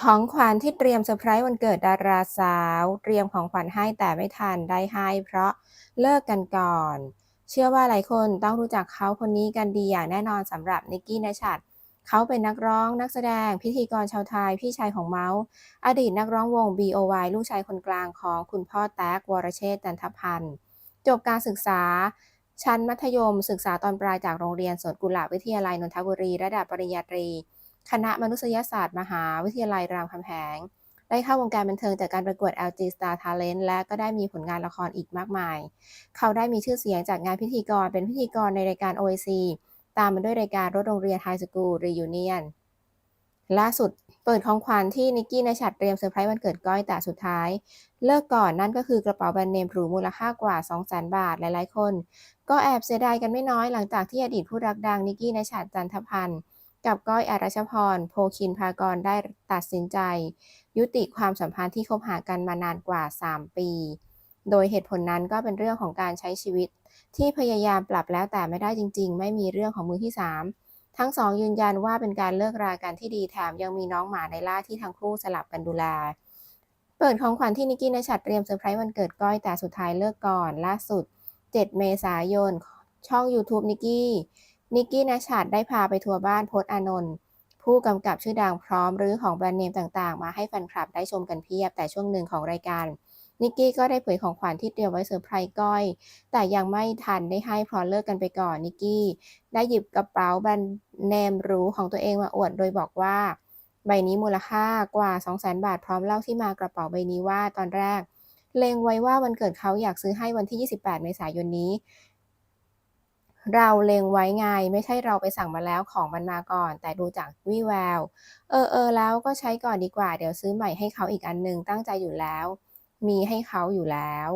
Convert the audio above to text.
ของขวัญที่เตรียมเซอร์ไพรส์วันเกิดดาราสาว เตรียมของขวัญให้แต่ไม่ทันได้ให้ เพราะเลิกกันก่อน เชื่อว่าหลายคนต้องรู้จักเขาคนนี้กันดีอย่างแน่นอนสำหรับนิกกี้นชัดเขาเป็นนักร้องนักแสดงพิธีกรชาวไทยพี่ชายของเมาส์ อดีตนักร้องวง B.O.Y ลูกชายคนกลางของคุณพ่อแต๊กวรเชษฐ์จันทพันธ์จบการศึกษา ชั้นมัธยม ศึกษาตอนปลายจากโรงเรียนสวนกุหลาบวิทยาลัยนนทบุรี ระดับปริญญาตรี คณะมนุษยศาสตร์ มหาวิทยาลัยรามคำแหง ได้เข้าวงการบันเทิงจากการประกวด LG Star Talent และก็ได้มีผลงานละครอีกมากมาย เขาได้มีชื่อเสียงจากงานพิธีกรเป็นพิธีกรในรายการ OIC ตามมาด้วยรายการรถโรงเรียน High School Reunion ล่าสุดเปิดของขวัญที่นิกกี้นชัดเตรียมเซอร์ไพรส์วันเกิดก้อยแต่สุดท้าย เลิกก่อนนั่นก็คือกระเป๋าแบรนด์เนมหรูมูลค่ากว่า 200,000บาทหลายๆคน ก็แอบเสียดายกันไม่น้อยหลังจากที่อดีตผู้รักดังนิกกี้นชัดจันทพันธ์ กับก้อยอรัชพร โพคินพากรได้ตัดสินใจ ยุติความสัมพันธ์ที่คบหากันมานานกว่า 3 ปี โดยเหตุผลนั้นก็เป็นเรื่องของการใช้ชีวิต ที่พยายามปรับแล้วแต่ไม่ได้จริง ๆ ไม่มีเรื่องของมือที่ 3 ทั้งสองยืนยันว่าเป็นการเลิกรากันที่ดีแถมยังมีน้องหมาในล่าที่ทั้งคู่สลับกันดูแล เปิดของขวัญที่นิกกี้นชัดเตรียมเซอร์ไพรส์วันเกิดก้อยแต่สุดท้ายเลิกก่อนล่าสุด 7 เมษายน ช่อง YouTube นิกกี้ นิกกี้นชัดได้พาไปทัวร์บ้านพจน์อานนท์ผู้กำกับชื่อดังพร้อมรื้อของแบรนด์เนมต่างๆ มาให้แฟนคลับได้ชมกันเพียบ แต่ช่วงหนึ่งของรายการ นิกกี้ก็ได้เผยของขวัญที่เตรียมไว้เซอร์ไพรส์ก้อย แต่ยังไม่ทันได้ให้เพราะเลิกกันไปก่อน นิกกี้ได้หยิบกระเป๋าแบรนด์เนมหรูของตัวเองมาอวด โดยบอกว่า ใบนี้มูลค่ากว่า 200,000 บาทพร้อมเล่าที่มากระเป๋าใบนี้ว่าตอนแรก เล็งไว้ว่าวันเกิดเขาอยากซื้อให้วันที่ 28 เมษายนนี้ เราเล็งไว้ไงไม่ใช่เราไปสั่งมาแล้วของมันมาก่อน แต่ดูจากวี่แวว เออเออแล้วก็ใช้ก่อนดีกว่า เดี๋ยวซื้อใหม่ให้เขาอีกอันหนึ่งตั้งใจอยู่แล้ว มีให้เขาอยู่แล้ว